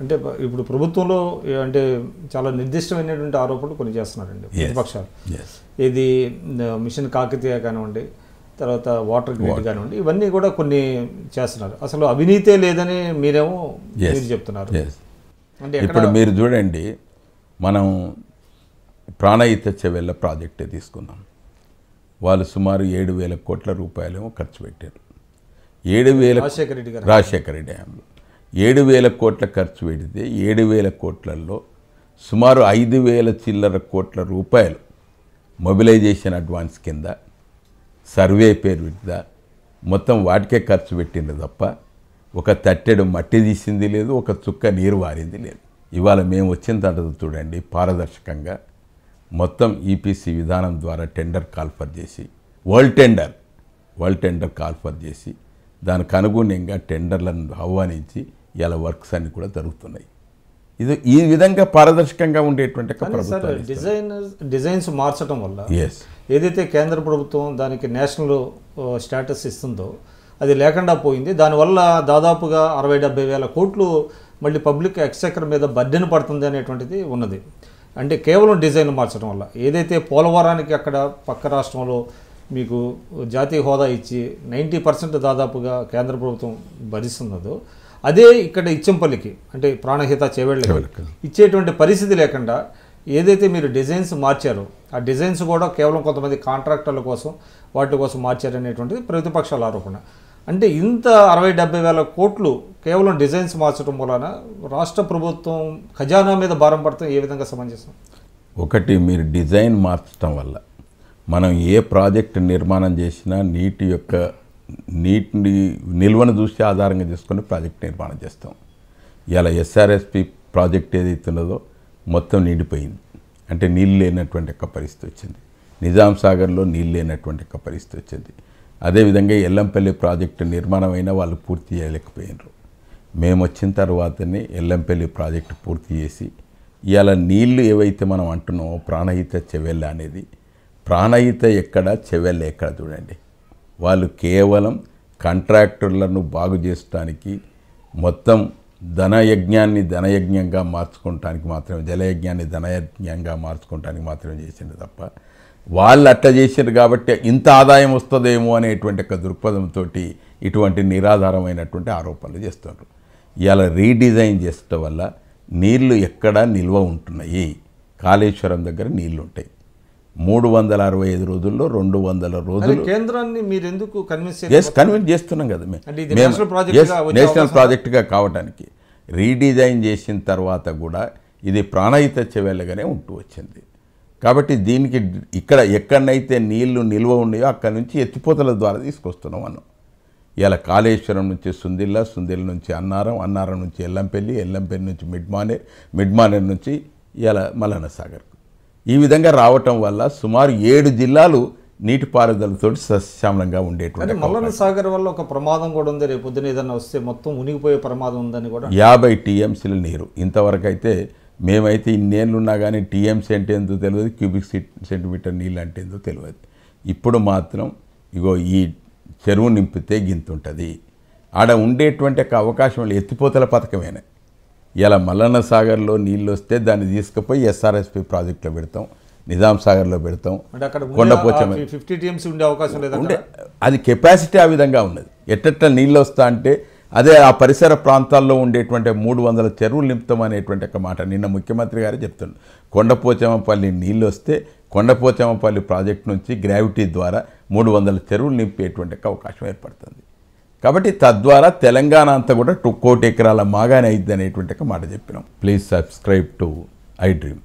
అంటే ఇప్పుడు ప్రభుత్వంలో అంటే చాలా నిర్దిష్టమైనటువంటి ఆరోపణలు కొన్ని చేస్తున్నారండి ప్రతిపక్షాలు. ఇది మిషన్ కాకతీయ కానివ్వండి తర్వాత వాటర్ గ్రిడ్ కానివ్వండి ఇవన్నీ కూడా కొన్ని చేస్తున్నారు. అసలు అవినీతే లేదని మీరేమో. మీరు చెప్తున్నారు. అంటే ఇప్పుడు మీరు చూడండి మనం ప్రాణహిత చెవెళ్ళ ప్రాజెక్టే తీసుకుందాం వాళ్ళు సుమారు ఏడు వేల కోట్ల రూపాయలేమో ఖర్చు పెట్టారు. ఏడు వేల రాజశేఖర రెడ్డి గారు. రాజశేఖర రెడ్డి హయాంలో ఏడు వేల కోట్ల ఖర్చు పెడితే ఏడు వేల కోట్లలో సుమారు ఐదు వేల చిల్లర కోట్ల రూపాయలు మొబిలైజేషన్ అడ్వాన్స్ కింద సర్వే పేరు మీద మొత్తం వాటికే ఖర్చు పెట్టింది తప్ప ఒక తట్టెడు మట్టి తీసింది లేదు ఒక చుక్క నీరు వారింది లేదు. ఇవాళ మేము వచ్చిన తర్వాత చూడండి పారదర్శకంగా మొత్తం ఈపీసీ విధానం ద్వారా టెండర్ కాల్ఫర్ చేసి world tender world tender call for చేసి దానికి అనుగుణంగా టెండర్లను ఆహ్వానించి ఇలా వర్క్స్ అన్ని కూడా జరుగుతున్నాయి. ఇది ఈ విధంగా పారదర్శకంగా ఉండేటువంటి ఒక కానీ సార్ ప్రభుత్వం డిజైన్ డిజైన్స్ మార్చడం వల్ల ఎస్ ఏదైతే కేంద్ర ప్రభుత్వం దానికి నేషనల్ స్టేటస్ ఇస్తుందో అది లేకుండా పోయింది. దానివల్ల దాదాపుగా అరవై డెబ్బై వేల కోట్లు మళ్ళీ పబ్లిక్ ఎక్స్చెక్కర్ మీద బర్డెన్ పడుతుంది అనేటువంటిది ఉన్నది. అంటే కేవలం డిజైన్ మార్చడం వల్ల ఏదైతే పోలవరానికి అక్కడ పక్క రాష్ట్రంలో మీకు జాతీయ హోదా ఇచ్చి నైంటీ పర్సెంట్ దాదాపుగా కేంద్ర ప్రభుత్వం భరిస్తున్నదో అదే ఇక్కడ ఇచ్చంపల్లికి అంటే ప్రాణహిత చేవేళ్ళకి. ఇచ్చేటువంటి పరిస్థితి లేకుండా ఏదైతే మీరు డిజైన్స్ మార్చారో ఆ డిజైన్స్ కూడా కేవలం కొంతమంది కాంట్రాక్టర్ల కోసం వాటి కోసం మార్చారనేటువంటిది ప్రతిపక్షాల ఆరోపణ అంటే ఇంత అరవై డెబ్బై వేల కోట్లు కేవలం డిజైన్స్ మార్చడం వలన రాష్ట్ర ప్రభుత్వం ఖజానా మీద భారం పడతాం ఏ విధంగా సమంజసం? ఒకటి మీరు డిజైన్ మార్చడం వల్ల మనం ఏ ప్రాజెక్ట్ నిర్మాణం చేసినా నీటి యొక్క నీటిని నిల్వను చూసి ఆధారంగా చేసుకొని ప్రాజెక్ట్ నిర్మాణం చేస్తాం. ఇలా ఎస్ఆర్ఎస్పి ప్రాజెక్ట్ ఏదైతే ఉన్నదో మొత్తం నిండిపోయింది. అంటే నీళ్ళు లేనటువంటి యొక్క పరిస్థితి వచ్చింది. నిజాం సాగర్లో నీళ్ళు లేనటువంటి యొక్క పరిస్థితి వచ్చింది. అదేవిధంగా ఎల్లంపల్లి ప్రాజెక్టు నిర్మాణం అయినా వాళ్ళు పూర్తి చేయలేకపోయినారు. మేము వచ్చిన తర్వాతనే ఎల్లంపల్లి ప్రాజెక్టు పూర్తి చేసి ఇవాళ నీళ్ళు ఏవైతే మనం అంటున్నామో ప్రాణహిత చెవెళ్ళ అనేది ప్రాణహిత ఎక్కడ చెవెళ్ళ ఎక్కడ చూడండి. వాళ్ళు కేవలం కాంట్రాక్టర్లను బాగు చేసడానికి మొత్తం ధనయజ్ఞాన్ని ధనయజ్ఞంగా మార్చుకోవటానికి మాత్రమే జలయజ్ఞాన్ని ధనయజ్ఞంగా మార్చుకోవటానికి మాత్రమే చేసింది తప్ప వాళ్ళు అట్లా చేసారు కాబట్టి ఇంత ఆదాయం వస్తుందేమో అనేటువంటి ఒక దృక్పథంతో ఇటువంటి నిరాధారమైనటువంటి ఆరోపణలు చేస్తున్నారు ఇవాళ రీడిజైన్ చేసడం వల్ల నీళ్ళు ఎక్కడ నిల్వ ఉంటున్నాయి. కాళేశ్వరం దగ్గర నీళ్ళు ఉంటాయి మూడు వందల అరవై ఐదు రోజుల్లో రెండు వందల రోజులు కేంద్రాన్ని మీరు ఎందుకు కన్విన్స్ కన్విన్స్ చేస్తున్నాం కదా మేము. నేషనల్ ప్రాజెక్టుగా కావడానికి రీడిజైన్ చేసిన తర్వాత కూడా ఇది ప్రాణహిత చెవెళ్ళగానే ఉంటూ వచ్చింది. కాబట్టి దీనికి ఇక్కడ ఎక్కడనైతే నీళ్ళు నిల్వ ఉన్నాయో అక్కడి నుంచి ఎత్తిపోతల ద్వారా తీసుకొస్తున్నాం మనం ఇలా కాళేశ్వరం నుంచి సుందిల్ల సుందిల్ల నుంచి అన్నారం అన్నారం నుంచి ఎల్లంపల్లి ఎల్లంపల్లి నుంచి మిడ్మానేర్ మిడ్మానేర్ నుంచి ఇలా సాగర్ ఈ విధంగా రావటం వల్ల సుమారు ఏడు జిల్లాలు నీటిపారుదలతో సస్యశ్యామలంగా కానీ ఉండేటువంటి మల్లన్న సాగర్ వల్ల ఒక ప్రమాదం కూడా ఉంది. రేపు పొద్దున ఏదైనా వస్తే మొత్తం మునిగిపోయే ప్రమాదం ఉందని కూడా యాభై టీఎంసీల నీరు. ఇంతవరకు అయితే మేమైతే ఇన్నేళ్ళు ఉన్నా కానీ టీఎంసీ అంటే ఏందో తెలియదు క్యూబిక్ సెంటీమీటర్ నీళ్ళు అంటే ఏందో తెలియదు. ఇప్పుడు మాత్రం ఇగో ఈ చెరువు నింపితే గింతుంటుంది. ఆడ ఉండేటువంటి ఒక అవకాశం ఎత్తిపోతల పథకమేనే. ఇలా మల్లన్న సాగర్లో నీళ్ళు వస్తే దాన్ని తీసుకుపోయి ఎస్ఆర్ఎస్పి ప్రాజెక్టులో పెడతాం నిజాం సాగర్లో పెడతాం కొండపోచమ్మ ఫిఫ్టీ టీఎంసీ ఉండే అవకాశం లేదా అది కెపాసిటీ ఆ విధంగా ఉన్నది. ఎట్టెట్ట నీళ్ళు వస్తా అంటే అదే ఆ పరిసర ప్రాంతాల్లో ఉండేటువంటి మూడు వందల చెరువులు నింపుతామనేటువంటి ఒక మాట నిన్న ముఖ్యమంత్రి గారు చెప్తుండ్రు కొండపోచమ్మపల్లి నీళ్ళు వస్తే కొండపోచమ్మపల్లి ప్రాజెక్ట్ నుంచి గ్రావిటీ ద్వారా మూడు వందల చెరువులు నింపేటువంటి అవకాశం ఏర్పడుతుంది. కాబట్టి తద్వారా తెలంగాణ అంతా కూడా టూ కోటి ఎకరాల మాగానే అయింది అనేటువంటి ఒక మాట చెప్పినాం. Please subscribe to I dream.